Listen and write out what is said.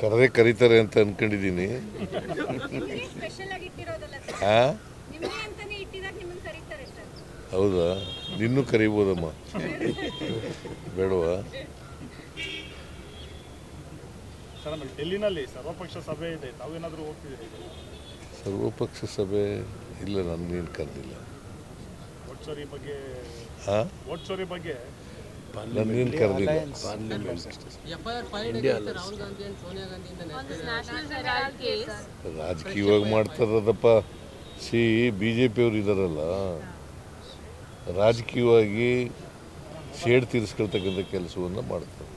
ಕರೆದೇ ಕರೀತಾರೆ ಅಂತ ಅನ್ಕೊಂಡಿದ್ದೀನಿ. ಹಾಂ ನಿಮ್ಗೆ ಅಂತಾನೆ ಇಟ್ಟಿದಾಗ ನಿಮ್ಮನ್ನ ಕರೀತಾರೆ ಸರ್. ಹೌದಾ? ನಿನ್ನೂ ಕರಿಬೋದಮ್ಮ. ಬೇಡವಾ? ಸರ್ವಪಕ್ಷ ಸಭೆ ಇದೆ. ಸರ್ವಪಕ್ಷ ಸಭೆ ಇಲ್ಲ ನನ್ನ ಕರೆದಿಲ್ಲ. ಹಾಂ ನನ್ನೇನು ಕರೆದಿಲ್ಲ. ಎಫ್ಐಆರ್ ಫೈಲ್ಡ್ ಆಗೈತೆ ರಾಹುಲ್ ಗಾಂಧಿ ಅಂಡ್ ಸೋನಿಯಾ ಗಾಂಧಿಯಿಂದ ನ್ಯಾಷನಲ್ ಹೆರಾಲ್ಡ್ ಕೇಸ್ ರಾಜಕೀಯವಾಗಿ ಮಾಡ್ತಾರದಪ್ಪ. ಸಿ ಬಿ ಜೆ ಪಿಯವರು ಇದ್ದಾರಲ್ಲ ರಾಜಕೀಯವಾಗಿ ಸೇಡ್ ತೀರಿಸ್ಕೊಳ್ತಕ್ಕಂಥ ಕೆಲಸವನ್ನು ಮಾಡ್ತಾರೆ.